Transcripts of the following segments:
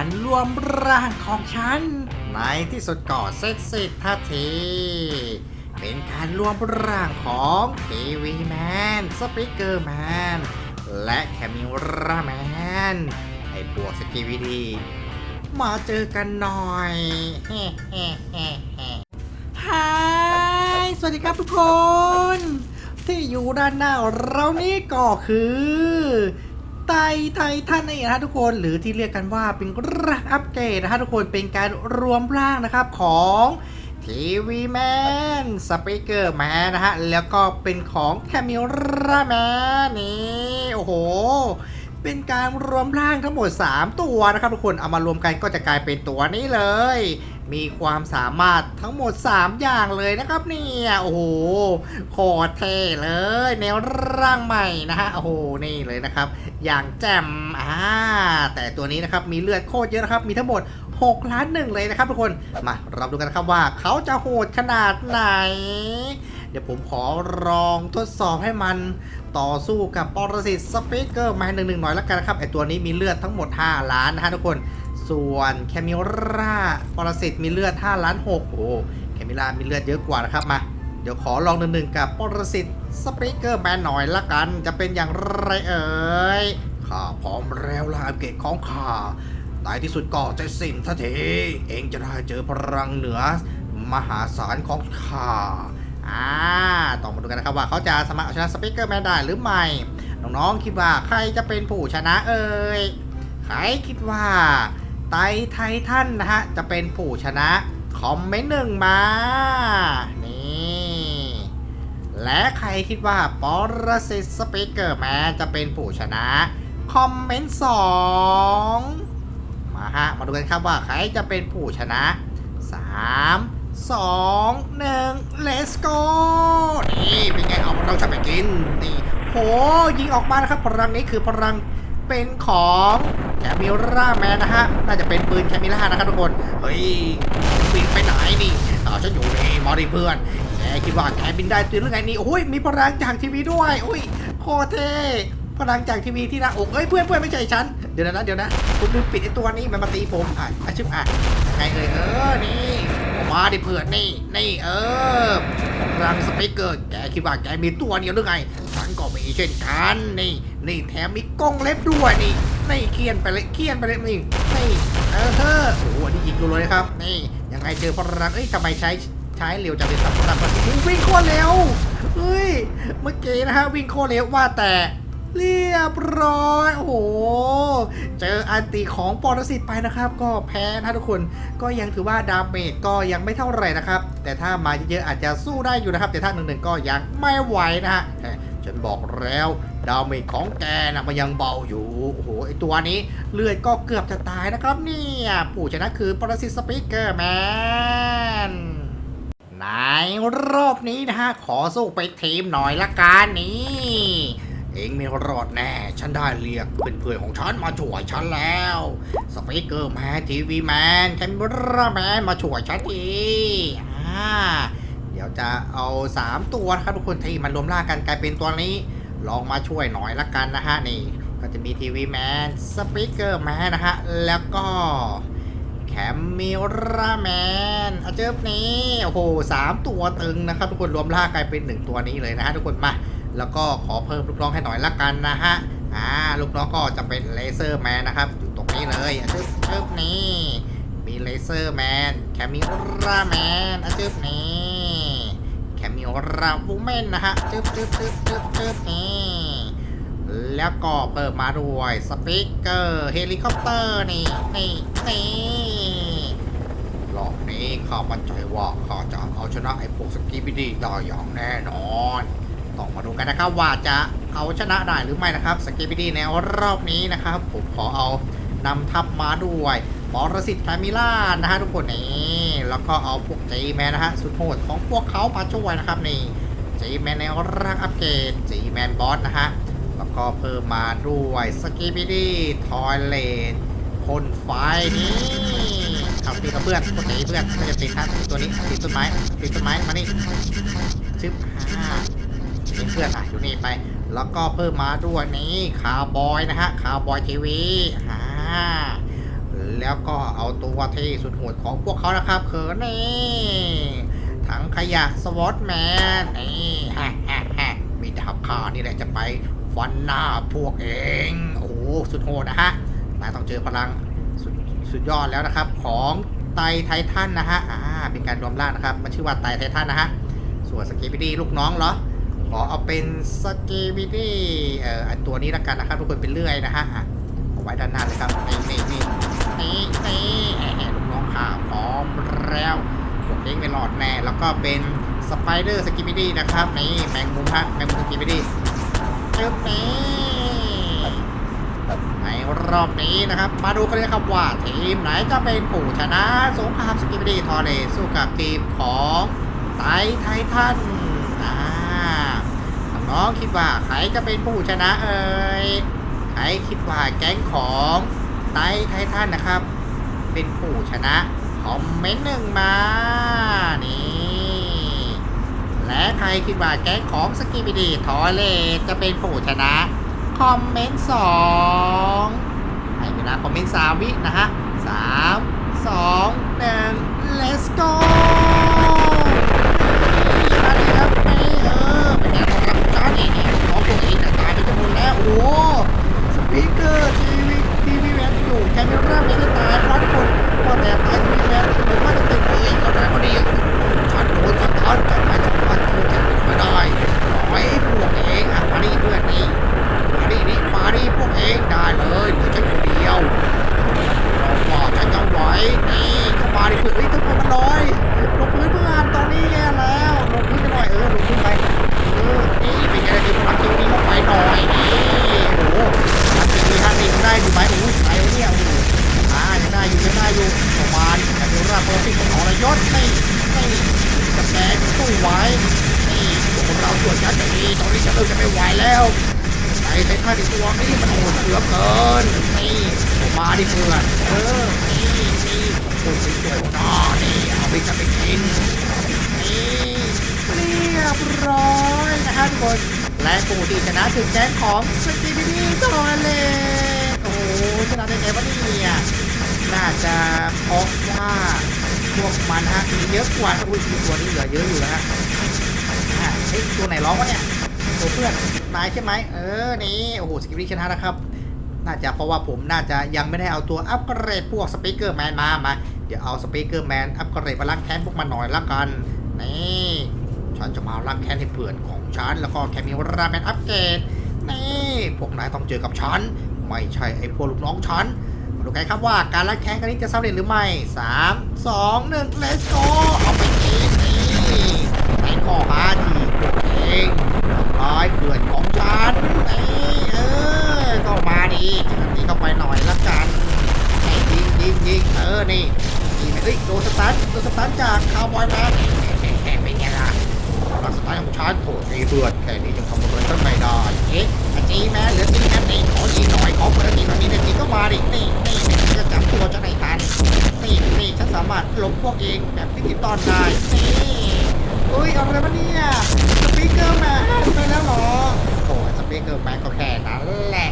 การรวมร่างของฉัน ในที่สุดก็เสร็จสิ้นทันที เป็นการรวมร่างของทีวีแมน สปิเกอร์แมน และแคมิราแมน ไอ้พวกสกีวีดีมาเจอกันหน่อยเฮ้เฮ้เฮ้เฮ้ฮายสวัสดีครับทุกคน ที่อยู่ด้านหน้าเรานี้ก็คือ ไทไทท่านนี่นะฮะทุกคนหรือที่เรียกกันว่าเป็นร่างอัปเกรดนะฮะทุกคนเป็นการรวมร่างนะครับของทีวีแมนสปีกเกอร์แมนนะฮะ แล้วก็เป็นของแคมิราแมนนี่โอ้โห เป็นการรวมร่างทั้งหมด 3 ตัวนะครับทุกคนเอามารวมกันก็จะกลายเป็นตัวนี้เลย มีความสามารถทั้งหมด 3 อย่างเลยนะครับเนี่ยโอ้โหโคตรเท่เลยแนวร่างใหม่นะฮะโอ้โหนี่เลยนะครับ อย่างแจ่มอ่าแต่ตัวนี้นะครับมีเลือดโคตรเยอะนะครับ มีทั้งหมด 6 ล้านหนึ่งเลยนะครับทุกคนมาเราดูกันนะครับว่าเขาจะโหดขนาดไหน เดี๋ยวผมขอลองทดสอบให้มันต่อสู้กับปรสิตสปีกเกอร์มาหนึ่งหนึ่งหน่อยแล้วกันนะครับไอตัวนี้มีเลือดทั้งหมด 5 ล้านนะฮะทุกคน ส่วนแคมิราปรสิตมีเลือด5ล้าน6โอ้แคมิรามีเลือดเยอะกว่านะครับมาเดี๋ยวขอลองหนึ่งหนึ่งกับปรสิตสปีกเกอร์แมนหน่อยละกัน จะเป็นอย่างไรเอ่ยข้าพร้อมแล้วล่ะอัปเกรดของข้าในที่สุดก็จะสิ้นทันทีเองจะได้เจอพลังเหนือ มหาศาลของข้าอ่าต้องมาดูกันนะครับว่าเขาจะสามารถเอาชนะสปีกเกอร์แมนได้หรือไม่ น้องๆคิดว่าใครจะเป็นผู้ชนะเอ่ยใครคิดว่า ไตไททันนะฮะ จะเป็นผู้ชนะ คอมเมนต์หนึ่งมา นี่ และใครคิดว่าปรสิตสปีกเกอร์แมนจะเป็นผู้ชนะ คอมเมนต์สองมาฮะ มาดูกันครับว่าใครจะเป็นผู้ชนะ3 2 1 let's go นี่เป็นไงเอาเราจะไปกิน นี่ โห ยิงออกมานะครับ พลังนี้คือพลังเป็นของ แคมิราแมนนะฮะ น่าจะเป็นปืนแคมิรานะครับทุกคน เฮ้ยบินไปไหนนี่เอาฉันอยู่นี่มาดิเพื่อนแกคิดว่าแกบินได้ตื่นหรือไงนี่โอ้ยมีพลังจากทีวีด้วยโอ้ยโคตรเท่พลังจากทีวีที่หน้าอกเอ้ยเพื่อนเพื่อนไม่ใช่ฉัน เดี๋ยวนะเดี๋ยวนะคุณลืมปิดไอ้ตัวนี้มันมาตีผมอะอาชิบอะไงเอ่ยเออนี่มาดิเพื่อนนี่นี่เออ รังสปีกเกอร์ แกคิดว่าแกมีตัวเดียวหรือไง ฉันก็มีเช่นกัน นี่ นี่แถมมีกล้องเล็บด้วยนี่ นี่เคียนไปเลยเคียนไปเลยนี่ นี่เออเฮ้อโอ้โหนี่ยิงดูเลยครับ นี่ ยังไงเจอพลังเอ้ยทำไมใช้ใช้เร็วจังเลยสับพลับวิ่งโคตรเร็ว เฮ้ย เมื่อกี้นะฮะวิ่งโคตรเร็วว่าแต่ เรียบร้อย โอ้โห เจออันติของปรสิตไปนะครับ ก็แพ้นะทุกคนก็ยังถือว่าดาเมจก็ยังไม่เท่าไหร่นะครับ แต่ถ้ามาเยอะๆอาจจะสู้ได้อยู่นะครับ แต่ถ้าหนึ่งๆก็ยังไม่ไหวนะฮะฉันบอกแล้วดาเมจของแกนะมันยังเบาอยู่ โอ้โหไอตัวนี้เลือดก็เกือบจะตายนะครับเนี่ยผู้ชนะคือปรสิตสปีกเกอร์แมนในรอบนี้นะฮะขอสู้ไปทีมหน่อยละกันนี่ เองไม่รอดแน่ ฉันได้เรียกเพื่อนๆของฉันมาช่วยฉันแล้ว สปีกเกอร์แมนทีวีแมนแคมเบราแมนมาช่วยฉันทีอ่าเดี๋ยวจะเอา 3 ตัวนะครับทุกคนที่มันรวมร่างกันกลายเป็นตัวนี้ ลองมาช่วยหน่อยละกันนะฮะนี่ก็จะมีทีวีแมนสปีกเกอร์แมนนะฮะ แล้วก็แคมมิราแมนอาเจิบนี้ โอ้โหสามตัวตึงนะครับ ทุกคนรวมล่างกลายเป็นหนึ่งตัวนี้เลยนะฮะทุกคนมา แล้วก็ขอเพิ่มลูกน้องให้หน่อยละกันนะฮะอ่าลูกน้องก็จะเป็นเลเซอร์แมนนะครับอยู่ตรงนี้เลยอาเจิบเจิบนี้มีเลเซอร์แมนแคมมิราแมนอาเจิบนี้แคมมิราวูแมนนะฮะเจิบเจิบเจิบเจิบเจิบนี้แล้วก็เปิดมาด้วยสปีกเกอร์เฮลิคอปเตอร์นี่นี่นี่รอบนี้ข้ามั่นใจว่าข้าจะเอาชนะไอ้พวกสกีบิดีได้อย่างแน่นอน ต้องมาดูกันนะครับว่าจะเอาชนะได้หรือไม่นะครับสกีบิดีในรอบนี้นะครับ ผมขอเอานำทัพมาด้วยปรสิตแคมิล่านะฮะทุกคนนี่แล้วก็เอาพวกจีแมนนะฮะสุดโหดของพวกเขามาช่วยนะครับนี่จีแมนในร่างอัปเกรดจีแมนบอสนะฮะแล้วก็เพิ่มมาด้วยสกีบิดี้ทอยเลนพ่นไฟนี่ขับตีกับเพื่อนคนไหนเพื่อนก็จะติดครับตัวนี้ติดต้นไม้ติดต้นไม้มานี่ชึบห้า เป็นเพื่อนอะอยู่นี่ไป แล้วก็เพิ่มมาด้วยนี่คาวบอยนะฮะคาวบอยทีวีอ่าแล้วก็เอาตัวที่สุดโหดของพวกเขานะครับคือนี่ถังขยะสวอตแมนนี่ฮะฮะฮะมีดาบคานี่แหละจะไปฟันหน้าพวกเอง โอ้สุดโหดนะฮะนายต้องเจอพลังสุดสุดยอดแล้วนะครับ ของไตไททันนะฮะอ่าเป็นการรวมร่างนะครับ มันชื่อว่าไตไททันนะฮะส่วนสกีบิดี้ลูกน้องเหรอ ขอเอาเป็นสกีบิดี้เอ่ออันตัวนี้ละกันนะครับทุกคนเป็นเลื่อยนะฮะเอาไว้ด้านหน้าเลยครับนี่นี่นี่นี่นี่แหมลูกน้องข่าพร้อมแล้วพวกเองไม่รอดแน่แล้วก็เป็นสไปเดอร์สกีบิดี้นะครับนี่แมงมุมฮะแมงมุมสกีบิดี้จึ๊บนี่ในรอบนี้นะครับ มาดูกันเลยครับว่าทีมไหนจะเป็นผู้ชนะสงครามสกีบิดี้ทอร์เรสู้กับทีมของไทไททันอ่า น้องคิดว่าใครจะเป็นผู้ชนะเอ่ยใครคิดว่าแก๊งของไทไททันนะครับ เป็นผู้ชนะคอมเมนต์หนึ่งมานี่และใครคิดว่าแก๊งของสกิบิดีทอเลจะเป็นผู้ชนะคอมเมนต์สองให้เวลาคอมเมนต์สามวินะฮะสามสองหนึ่ง let's go มาดีครับไม่เออเป็นไงของรับ ตานี่นี่ของตัวเองแต่ตายไปจำนวนแล้ว โอ้ ทีตอนนี้ฉันเริ่มจะไม่ไหวแล้วไอ้ไททันอีตัวนี้มันโหดเหลือเกินนี่มาดิเพื่อนเออนี่นี่คนสวยๆน้านี่เอาไปจะไปกินนี่เรียบร้อยนะฮะทุกคนและผู้ที่ชนะถึงแก๊งของสกีบิดี้ทอเลโอ้โหชนะได้ไงวะเนี่ยน่าจะเพราะว่าพวกมันฮะมีเยอะกว่าอุ้ยตัวนี้เหลือเยอะอยู่แล้วฮะ เฮ้ยตัวไหนร้องวะเนี่ยตัวเพื่อนนายใช่ไหมเออนี่โอ้โหสกีบิดี้ชนะนะครับ น่าจะเพราะว่าผมน่าจะยังไม่ได้เอาตัวอัปเกรดพวกสปีกเกอร์แมนมามา เดี๋ยวเอาสปีกเกอร์แมนอัปเกรดมาล้างแค้นพวกมันหน่อยละกันนี่ฉันจะมาล้างแค้นให้เพื่อนของฉันแล้วก็แค่มีราแมนอัปเกรดนี่พวกนายต้องเจอกับฉันไม่ใช่ไอ้พวกลูกน้องฉันมาดูกันครับว่าการล้างแค้นครั้งนี้จะสำเร็จหรือไม่ 3 2 1 let's go เอาไป มพวกเองแบบดิจิตอลได้นี่อุ้ยเอาอะไรมาเนี่ยสปีกเกอร์แมนไปแล้วเหรอโอ้สปีกเกอร์แมนก็แค่นั้นแหละ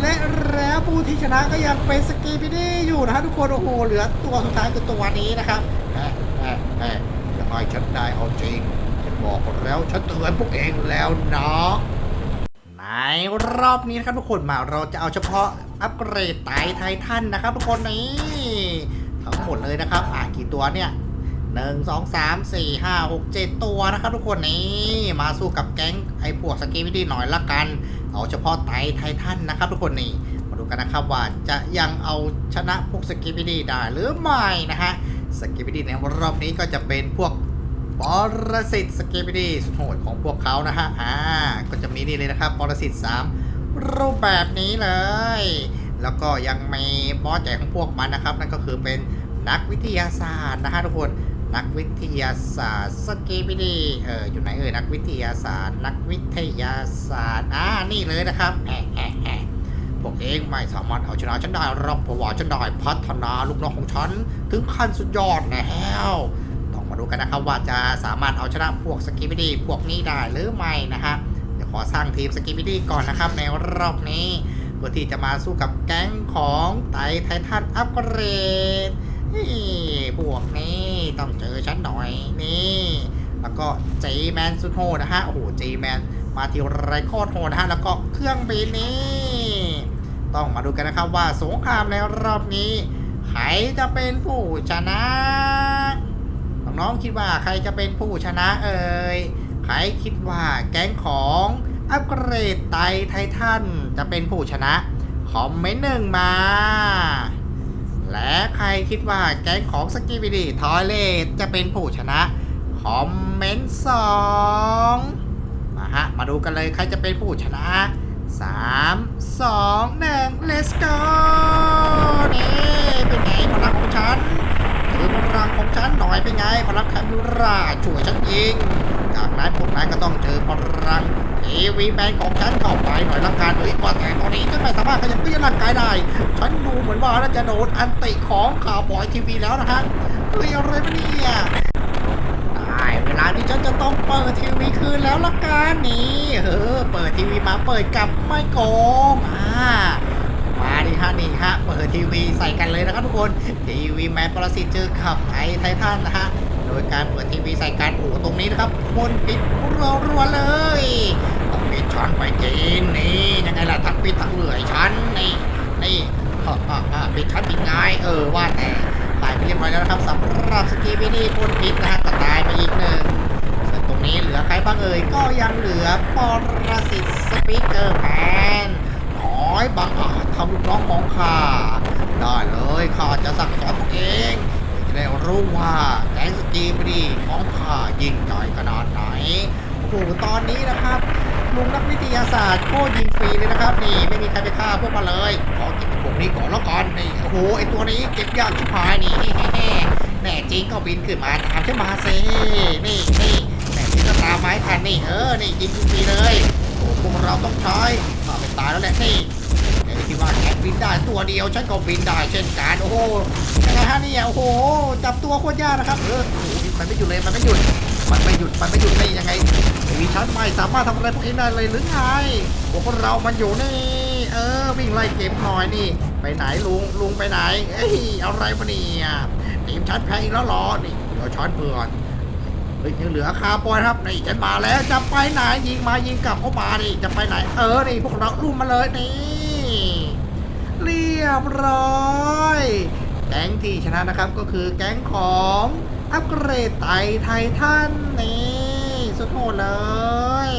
และแล้วผู้ที่ชนะก็ยังเป็นสกีบิดี้อยู่นะฮะทุกคนโอ้โหเหลือตัวสุดท้ายคือตัวนี้นะครับแหมแหมแหมอย่าให้ฉันได้เอาจริงฉันบอกแล้วฉันเตือนพวกเองแล้วเนาะในรอบนี้นะครับทุกคนมาเราจะเอาเฉพาะอัปเกรดไตไททันนะครับทุกคนนี่ ทั้งหมดเลยนะครับ อ่ากี่ตัวเนี่ยหนึ่งสองสามสี่ห้าหกเจ็ดตัวนะครับทุกคนนี่มาสู้กับแก๊งไอ้พวกสกีวิดี้หน่อยละกัน เอาเฉพาะไตไททันนะครับทุกคนนี่มาดูกันนะครับว่าจะยังเอาชนะพวกสกีวิดี้ได้หรือไม่นะฮะสกีวิดี้ในรอบนี้ก็จะเป็นพวกปรสิตสเกปดีสุดโหดของพวกเขานะฮะอ่าก็จะมีนี่เลยนะครับปรสิต3รูปแบบนี้เลย แล้วก็ยังมีบอสใหญ่ของพวกมันนะครับ นั่นก็คือเป็นนักวิทยาศาสตร์นะฮะทุกคนนักวิทยาศาสตร์สเกปดีเอออยู่ไหนเอ่ยนักวิทยาศาสตร์ นักวิทยาศาสตร์อ่านี่เลยนะครับแอะแอะแอะพวกเองไม่สามารถเอาชนะฉันได้หรอกเพราะว่าฉันได้พัฒนาลูกน้องของฉัน ถึงขั้นสุดยอดแล้วต้องมาดูกันนะครับว่าจะสามารถเอาชนะพวกสกิบิดีพวกนี้ได้หรือไม่นะฮะเดี๋ยวขอสร้างทีมสกิบิดีก่อนนะครับในรอบนี้ เพื่อที่จะมาสู้กับแก๊งของไทไททันอัปเกรดนี่พวกนี้ต้องเจอฉันหน่อยนี่แล้วก็เจแมนสุดโหดนะฮะโอ้โหเจแมนมาทีไรโคตรโหดนะฮะแล้วก็เครื่องบินนี้ ต้องมาดูกันนะครับว่าสงครามในรอบนี้ใครจะเป็นผู้ชนะน้องๆคิดว่าใครจะเป็นผู้ชนะเอ่ยใครคิดว่าแก๊งของ อัปเกรดไตไททันจะเป็นผู้ชนะ คอมเมนต์หนึ่งมา และใครคิดว่าแก๊งของสกีบิดีทอยเลตจะเป็นผู้ชนะ คอมเมนต์สองมาฮะ มาดูกันเลยใครจะเป็นผู้ชนะ3 2 1 let's go นี่เป็นไงพลังของฉันคือพลังของฉันหน่อยเป็นไงพลังแคมบูราช่วยฉันยิง จากนั้นพวกนายก็ต้องเจอพลังเอวีแมนของฉันเข้าไปหน่อยละกันเฮ้ยว่าแต่ตอนนี้ฉันไม่สามารถขยับเขยื้อนร่างกายได้ ฉันดูเหมือนว่าน่าจะโดนอันติของข่าวบอยทีวีแล้วนะฮะเฮ้ยอะไรวะเนี่ยได้เวลาที่ฉันจะต้องเปิดทีวีคืนแล้วละกันนี่เออเปิดทีวีมาเปิดกับไม่โกงอ่ามาดิฮะนี่ฮะเปิดทีวีใส่กันเลยนะครับทุกคนทีวีแมนประสิตเจอขับไทยไททันนะฮะ โดยการเปิดทีวีใส่กันโอ้โหตรงนี้นะครับคนปิดรัวๆเลยต้องปิดช้อนไปกินนี่ยังไงล่ะทั้งปิดทั้งเหลื่อยชั้นนี่นี่ปิดชั้นปิดง่ายเออว่าแต่ตายไปเรียบร้อยแล้วนะครับสำหรับสกีบิดี้พ่นพิษนะฮะก็ตายไปอีกหนึ่งส่วนตรงนี้เหลือใครบ้างเอ่ยก็ยังเหลือปรสิตสปีกเกอร์แมนน้อยบางอาจทำลูกน้องของข้าได้เลยข้าจะสั่งสอนตัวเอง ได้รู้ว่าแก๊งสกีบดีของข้ายิ่งใหญ่ขนาดไหนโอ้โหตอนนี้นะครับลุงนักวิทยาศาสตร์โคตรยิงฟรีเลยนะครับ นี่ไม่มีใครไปฆ่าพวกมันเลยขอเก็บพวกนี้ก่อนแล้วกันนี่โอ้โหไอตัวนี้เก็บยากชิบหายนี่แน่จริงก็บินขึ้นมาตามฉันมาสินี่นี่แน่จริงก็ตามไม้ทันนี่เออนี่ยิงฟรีเลยโอ้พวกเราต้องใช้ข้าไปตายแล้วแหละนี่ ไอ้ที่ว่าแกบินได้ตัวเดียวฉันก็บินได้เช่นกันโอ้โหยังไงฮะเนี่ยโอ้โหจับตัวโคตรยากนะครับเออโอ้โหมันไม่หยุดเลยมันไม่หยุดมันไม่หยุดมันไม่หยุดนี่ยังไงมีชั้นไม่สามารถทำอะไรพวกนี้ได้เลยหรือไงพวกเรามันอยู่นี่เออวิ่งไล่เก็บหน่อยนี่ ไปไหนลุงลุงไปไหนเอ้ยเอาอะไรมาเนี่ยทีมชั้นแพ้อีกแล้วหรอนี่เดี๋ยวช้อนเพื่อนเฮ้ยยังเหลือคาร์บอยครับนี่ฉันมาแล้วจะไปไหนยิงมายิงกลับเข้ามานี่จะไปไหน เออนี่พวกเราลุ่มมาเลยนี่ เรียบร้อย แก๊งที่ชนะนะครับก็คือแก๊งของอัปเกรดไตไททันนี่สุดโหดเลย